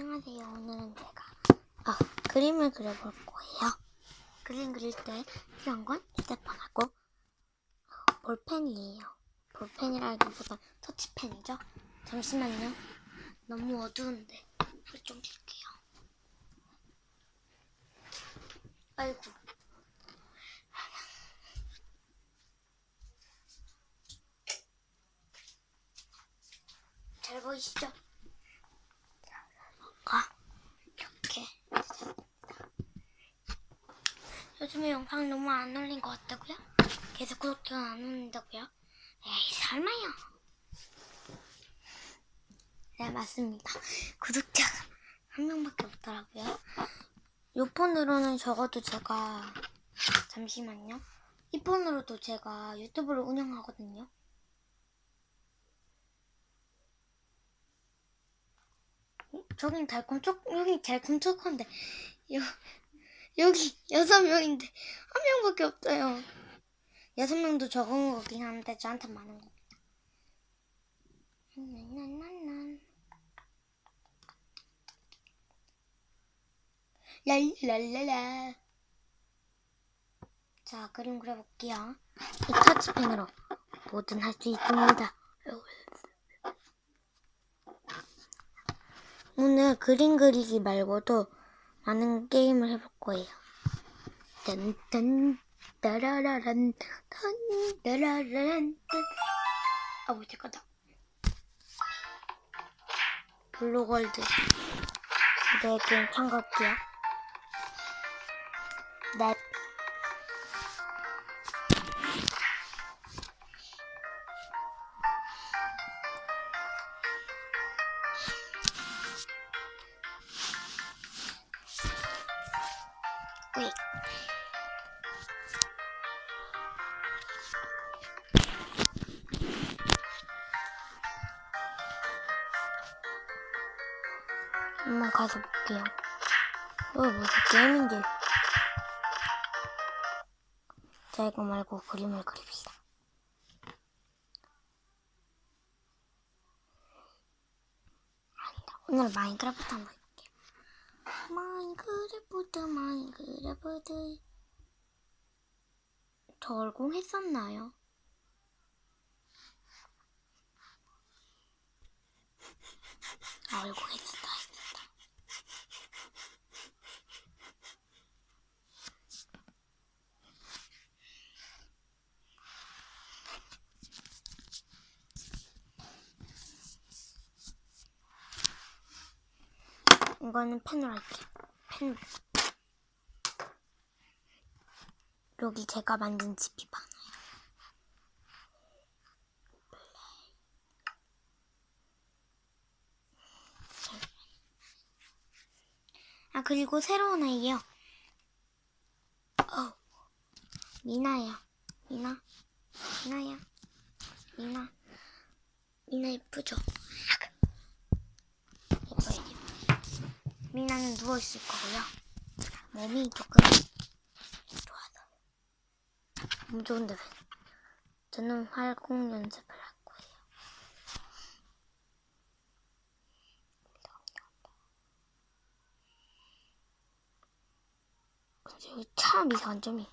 안녕하세요. 오늘은 제가 아, 그림을 그려볼 거예요. 그림 그릴 때 필요한 건 휴대폰하고 어, 볼펜이에요. 볼펜이라기보다 터치펜이죠. 잠시만요. 너무 어두운데 불 좀 켤게요. 아이고. 잘 보이시죠? 가 이렇게 요즘에 영상 너무 안 올린 것 같다고요? 계속 구독자가 안 올린다고요? 에이 설마요. 네 맞습니다. 구독자가 한 명밖에 없더라고요. 이 폰으로는 적어도 제가 잠시만요. 이 폰으로도 제가 유튜브를 운영하거든요. 저긴 달콤 촉, 여긴 달콤 여, 여기 여섯 명인데, 한 명밖에 없어요. 여섯 명도 적은 거긴 한데, 저한테 많은 거. 난난난. 랄랄랄라. 자, 그림 그려볼게요. 이 터치펜으로 뭐든 할 수 있습니다. 오늘 그림 그리기 말고도 많은 게임을 해볼 거예요. 딴딴 따라라란 딴 따라라란 딴. 아, 뭐 잠깐다. 블루골드. 네 게임 참가할게요. 넵. 한번 가서 볼게요. 어, 무슨 게임인지. 자, 이거 말고 그림을 그립시다. 아니다. 오늘 마인크래프트 한번 해볼게요. 마인크래프트, 마인크래프트. 저 얼공 했었나요? 아, 얼공 했었다. 이거는 펜으로 할게요. 펜. 여기 제가 만든 집이 많아요. 아 그리고 새로운 아이요. 어, 미나야. 미나. 미나야. 미나. 미나 예쁘죠? 예뻐야지. 미나는 누워있을 거고요. 몸이 조금 좋아서. 몸 좋은데 왜? 저는 활공 연습을 할 거예요. 근데 여기 참 이상한 점이.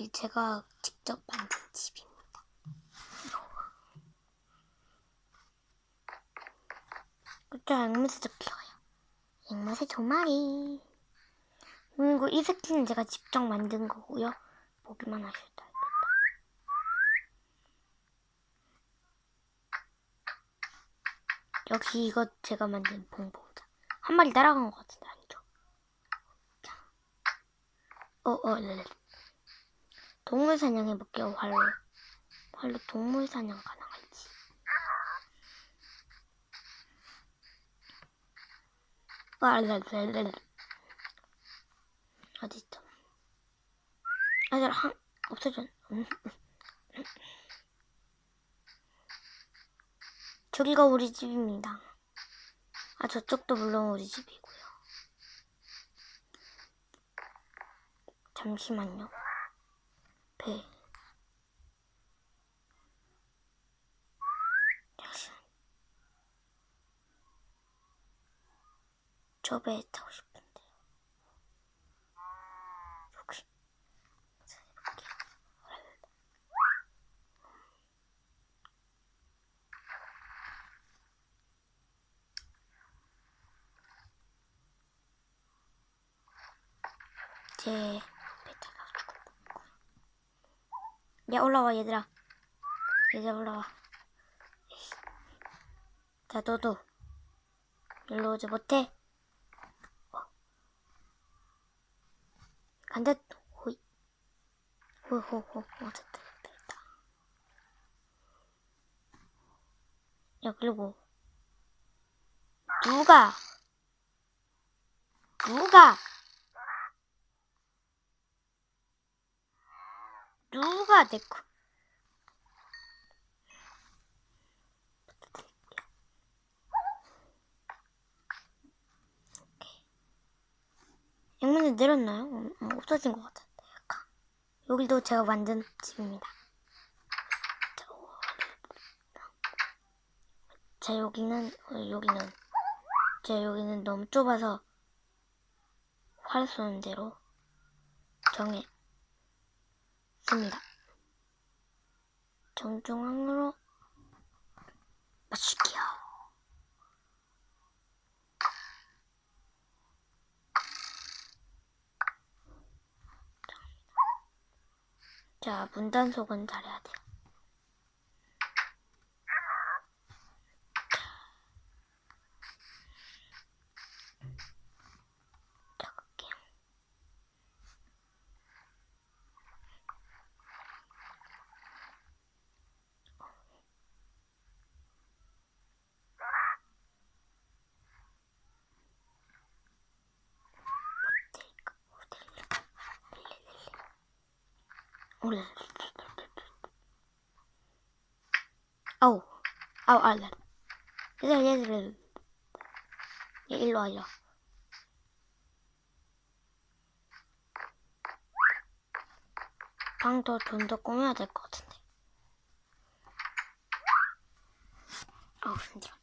여기 제가 직접 만든 집입니다. 그쵸, 앵무새도 귀여워요. 앵무새 두 마리. 그리고 이 새끼는 제가 직접 만든 거고요. 보기만 하셔도 알겠다. 역시 이거 제가 만든 봉봉자. 한 마리 날아간 것 같은데 아니죠? 자, 어, 어, 네. 동물 사냥 해볼게요, 활로. 활로 동물 사냥 가능할지. 네. 어딨죠? 아, 저 한, 없어졌, 음. 저기가 우리 집입니다. 아, 저쪽도 물론 우리 집이고요. 잠시만요. 배. 잠시만. 저 배에 타고 싶은데요. 여기. 이렇게. 제 배 타가지고 야 올라와 얘들아. 얘들아 올라와. 자 너도. 일로 오지 못해. 어. 간다. 호이. 호호호. 어 됐다 됐다 야 그리고 누가? 누가 누가 내 거. 양면이 내렸나요? 음, 음, 없어진 것 같은데 약간. 여기도 제가 만든 집입니다. 자 여기는 어, 여기는 자 여기는 너무 좁아서 활 쏘는 대로 정해 씁니다. 정중앙으로 마실게요. 자, 문단속은 잘해야 돼요. 자, 갈게요. 모델까? 모델. 올라. 아우, 아우, 알라. 얘들, 얘들. 얘 일로 와, 일로 와. 방도 좀 더 꾸며야 될 것 같은데. 아우, 힘들어.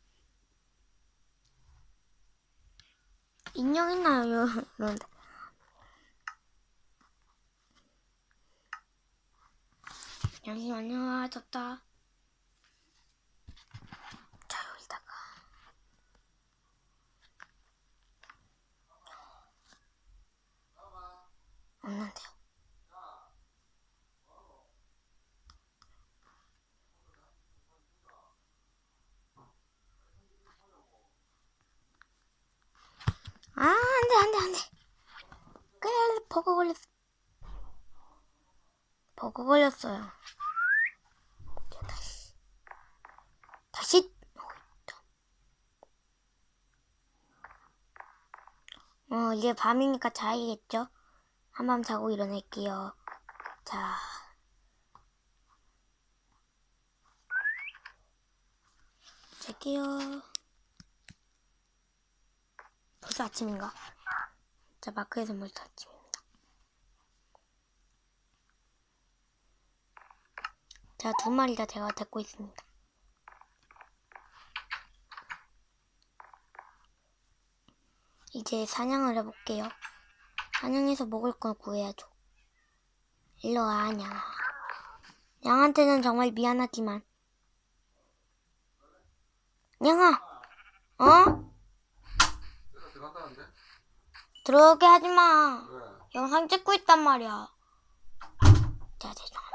인형 있나요, 이런데. 아, 덥다. 자, 여기다가. 없는데요. 아, 안 돼, 안 돼, 안 돼. 그래, 버그 걸렸어. 버그 걸렸어요. 자, 다시. 다시. 어, 이제 밤이니까 자야겠죠? 한밤 자고 일어날게요. 자. 잘게요. 벌써 아침인가? 자, 마크에서 벌써 아침 자, 두 마리 다 제가 데리고 있습니다. 이제 사냥을 해볼게요. 사냥해서 먹을 걸 구해야죠. 일로 와, 냥아. 냥한테는 정말 미안하지만. 냥아! 어? 들어오게 하지 마. 왜? 영상 찍고 있단 말이야. 자, 죄송합니다.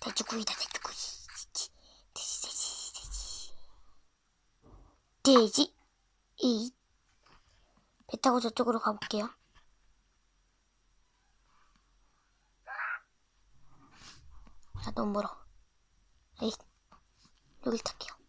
돼지구이다, 돼지구이. 돼지, 돼지, 돼지, 돼지. 돼지. 이. 배 타고 저쪽으로 가볼게요. 아, 너무 멀어. 에이, 여길 탈게요.